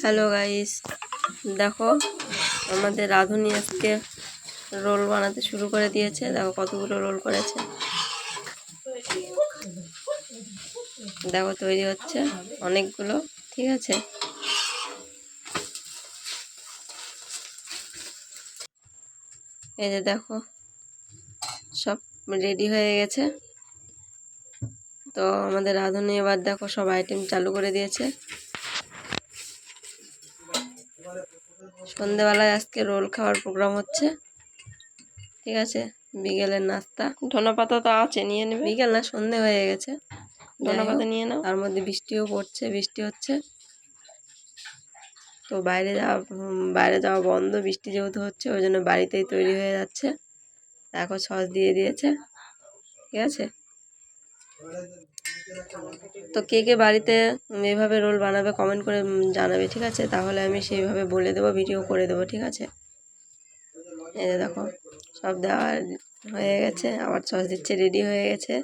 Hello guys দেখো, আমাদের রাঁধুনি আজকে রোল বানাতে শুরু করে দিয়েছে। দেখো, কতগুলো রোল করেছে। দেখো, তৈরি হচ্ছে অনেকগুলো, ঠিক আছে? এই যে দেখো, সব রেডি হয়ে গেছে। তো আমাদের রাঁধুনি এবার দেখো সব আইটেম চালু করে দিয়েছে। সন্ধেবেলায় আজকে রোল খাওয়ার প্রোগ্রাম হচ্ছে। ঠিক আছে? বিকেলের নাস্তা। ধনে পাতা তো আছে নিয়ে নেবে? বিকেল না সন্ধে হয়ে গেছে। ধনে পাতা নিয়ে নাও। তার মধ্যে বৃষ্টিও পড়ছে বৃষ্টি হচ্ছে। তো বাইরে যাওয়া বাইরে যাওয়া বন্ধ বৃষ্টি যেহেতু হচ্ছে ওই জন্য বাড়িতেই তৈরি হয়ে যাচ্ছে। দেখো সস দিয়ে দিয়েছে। ঠিক আছে? তো কে কে বাড়িতে এভাবে রোল বানাবে কমেন্ট করে জানাবে, ঠিক আছে? তাহলে আমি সেইভাবে বলে দেবো ভিডিও করে দেবো, ঠিক আছে? এই দেখো, সব দেওয়া হয়ে গেছে, আবার সস দিচ্ছে রেডি হয়ে গেছে।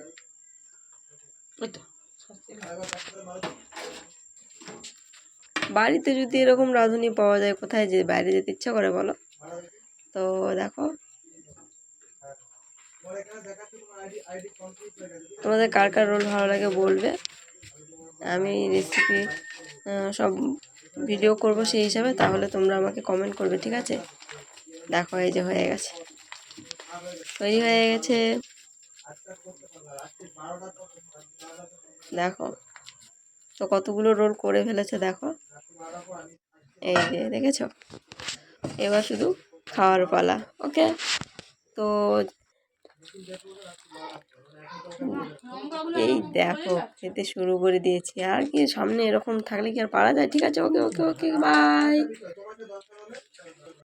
বাড়িতে যদি এরকম রাঁধুনি পাওয়া যায়, কোথায় যে, বাইরে যেতে ইচ্ছা করে, বলো? তো দেখো তোমাদের কার কার রোল ভালো লাগে বলবে। আমি রেসিপি সব ভিডিও করব সেই হিসাবে, তাহলে তোমরা আমাকে কমেন্ট করবে, ঠিক আছে? দেখো, এই যে হয়ে গেছে। তৈরি হয়ে গেছে। দেখো, তো কতগুলো রোল করে ফেলেছে, দেখো। এই যে, দেখেছ? এবার শুধু খাওয়ার পালা ওকে তো এই দেখো, খেতে শুরু করে দিয়েছি। আর কি, সামনে এরকম থাকলে কি আর পারা যায়? ঠিক আছে, ওকে ওকে ওকে বাই